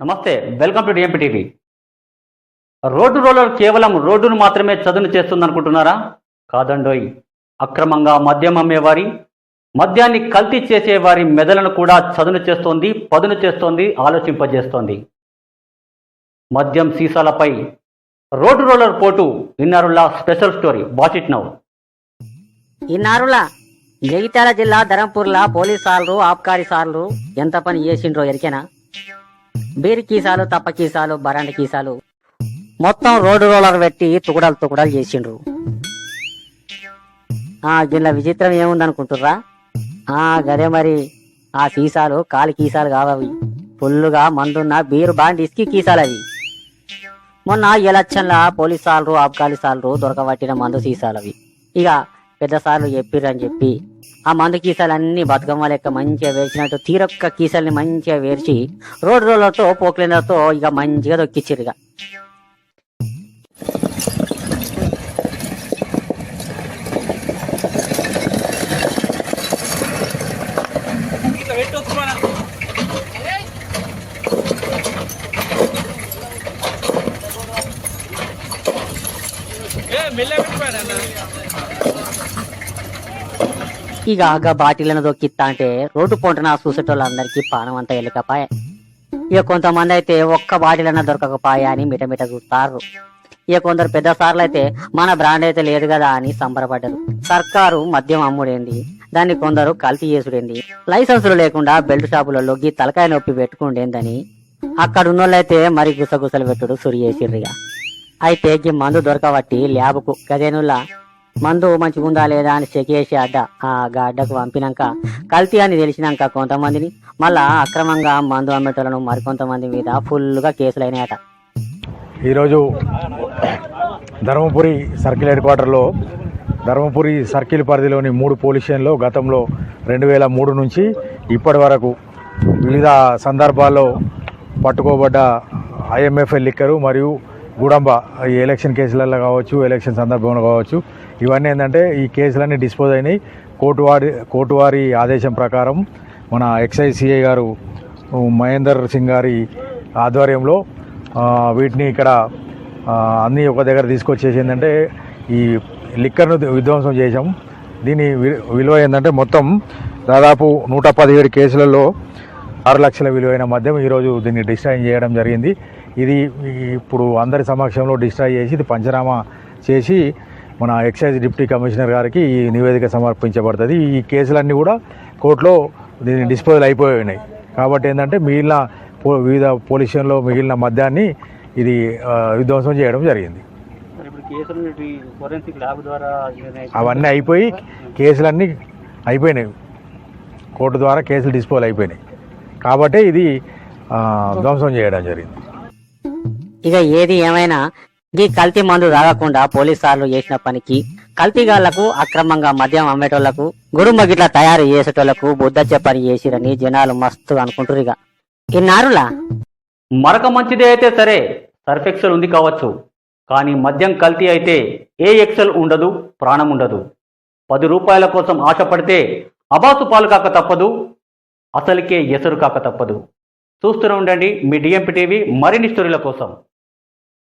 నమస్తే welcome to DMP TV. Road roller కేవలం రోడ్డును మాత్రమే చదును చేస్తుంది అనుకుంటున్నారా కాదండోయ్. అక్రమంగా మద్యం అమ్మేవారి మద్యాన్ని కల్తీ చేసేవారి మెదలను కూడా చదును చేస్తోంది పదును చేస్తోంది ఆలోచింపజేస్తోంది. మద్యం సీసాలపై రోడ్డు రోలర్ పోటు ఇన్నారులా special story. Watch it now. ఇన్నారులా Jagtial జిల్లా ధరంపూర్లా పోలీస్ సార్లు ఆబ్కారీ సార్లు ఎంత పని చేసిండ్రో ఎరికేనా? బీర్ కీసాలు తప్ప కీసాలు బరాండ కీసాలు. మొత్తం రోడ్డు రోలర్ పెట్టి తుకుడలు తుకుడలు చేసిండ్రు. ఆ గిల్ల విచిత్రం ఏముందనుకుంటుర్రా? ఆ గదే మరి. ఆ సీసాలు కాలి కీసాలు కావవి. ఫుల్లుగా మందున్న బీరు బాండ్ ఇసుకి కీసాలు అవి మొన్న ఎలక్షన్ల పోలీస్ సార్లు ఆబ్కాలి సార్లు దొరకబట్టిన మందు సీసాలు అవి ఇక పెద్ద సార్లు చెప్పిర్రని చెప్పి ఆ మందు కీసాలన్నీ బతుకమ్మ లెక్క మంచిగా వేసినట్టు తీరొక్క కీసాలని మంచిగా వేర్చి రోడ్ రోలర్తో పోక్లైనర్తో ఇక మంచిగా దొక్కిచ్చారు ఇక. ఇక ఆగా బాటిలను దొక్కిత్తా అంటే రోడ్డు పొంటన చూసేటోళ్ళందరికీ పానం అంతా వెళ్ళకపాయే. ఇక కొంతమంది అయితే ఒక్క బాటిలైనా దొరకకపాయా అని మిటమిట చూస్తారు. ఇక కొందరు పెద్ద సార్లు అయితే మన బ్రాండ్ అయితే లేదు కదా అని సంబరపడ్డారు. సర్కారు మద్యం అమ్ముడేంది దాన్ని కొందరు కల్తీ చేసుడేంది. లైసెన్సులు లేకుండా బెల్ట్ షాపులలో గీ తలకాయ నొప్పి పెట్టుకుండేందని అక్కడ ఉన్నోళ్ళైతే మరి గుసగుసలు పెట్టుడు సురి చేసిర్రిగా అయితే గీ మందు దొరకబట్టి ల్యాబ్కు గదేనుల్లా మందు మంచిగా ఉందా లేదా అని చెక్ చేసి అడ్డ ఆ గడ్డకు పంపినాక కల్తీ అని తెలిసినాక కొంతమందిని మళ్ళా అక్రమంగా మందు అమ్మేటోళ్ళను మరికొంతమంది మీద ఫుల్గా కేసులు అయినాయట. ఈరోజు ధర్మపురి సర్కిల్ హెడ్ క్వార్టర్లో ధర్మపురి సర్కిల్ పరిధిలోని మూడు పోలీస్ స్టేషన్లో గతంలో రెండు వేల మూడు నుంచి ఇప్పటి వరకు వివిధ సందర్భాల్లో పట్టుకోబడ్డ ఐఎంఎఫ్ఎల్ లిక్కరు మరియు గుడంబ ఈ ఎలక్షన్ కేసులలో కావచ్చు ఎలక్షన్ సందర్భంలో కావచ్చు ఇవన్నీ ఏంటంటే ఈ కేసులన్నీ డిస్పోజ్ అయినాయి. కోర్టు వారి కోర్టు వారి ఆదేశం ప్రకారం మన ఎక్సైజ్ సిఐ గారు మహేందర్ సింగ్ గారి ఆధ్వర్యంలో వీటిని ఇక్కడ అన్నీ ఒక దగ్గర తీసుకొచ్చేసి ఏంటంటే ఈ లిక్కర్ను విధ్వంసం చేశాం. దీని వి- విలువ ఏంటంటే మొత్తం దాదాపు నూట పదిహేడు కేసులలో ఆరు లక్షల విలువైన మద్యం ఈరోజు దీన్ని డిస్ట్రాయ్ చేయడం జరిగింది. ఇది ఇప్పుడు అందరి సమక్షంలో డిస్ట్రాయ్ చేసి ఇది పంచనామా చేసి మన ఎక్సైజ్ డిప్యూటీ కమిషనర్ గారికి ఈ నివేదిక సమర్పించబడుతుంది. ఈ కేసులన్నీ కూడా కోర్టులో దీన్ని డిస్పోజల్ అయిపోయి ఉన్నాయి. కాబట్టి ఏంటంటే మిగిలిన పో- వివిధ పోలీస్ స్టేషన్లో మిగిలిన మద్యాన్ని ఇది విధ్వంసం చేయడం జరిగింది. అవన్నీ అయిపోయి కేసులన్నీ అయిపోయినాయి. కోర్టు ద్వారా కేసులు డిస్పోజ్ అయిపోయినాయి. కాబట్టి ఇది ధ్వంసం చేయడం జరిగింది. ఇక ఏది ఏమైనా ఈ కల్తీ మందు తాగకుండా పోలీస్ సార్లు చేసిన పనికి కల్తీగాళ్ళకు అక్రమంగా మద్యం అమ్మేటోళ్ళకు గుడుంబ గిట్ల తయారు చేసేటోళ్ళకు బుద్ధ చెప్పని చేసిరని జనాలు మస్తు అనుకుంటారు ఇక. ఇన్నారులా? మరక మంచిదే అయితే సరే సర్ఫ్ ఎక్సెల్ ఉంది కావచ్చు. కానీ మద్యం కల్తీ అయితే ఏ ఎక్సెల్ ఉండదు ప్రాణం ఉండదు. పది రూపాయల కోసం ఆశపడితే అబాసు పాలు కాక తప్పదు అసలుకే ఎసరు కాక తప్పదు. చూస్తూనే ఉండండి మీ డిఎంపి టీవీ మరిన్ని స్టోరీల కోసం.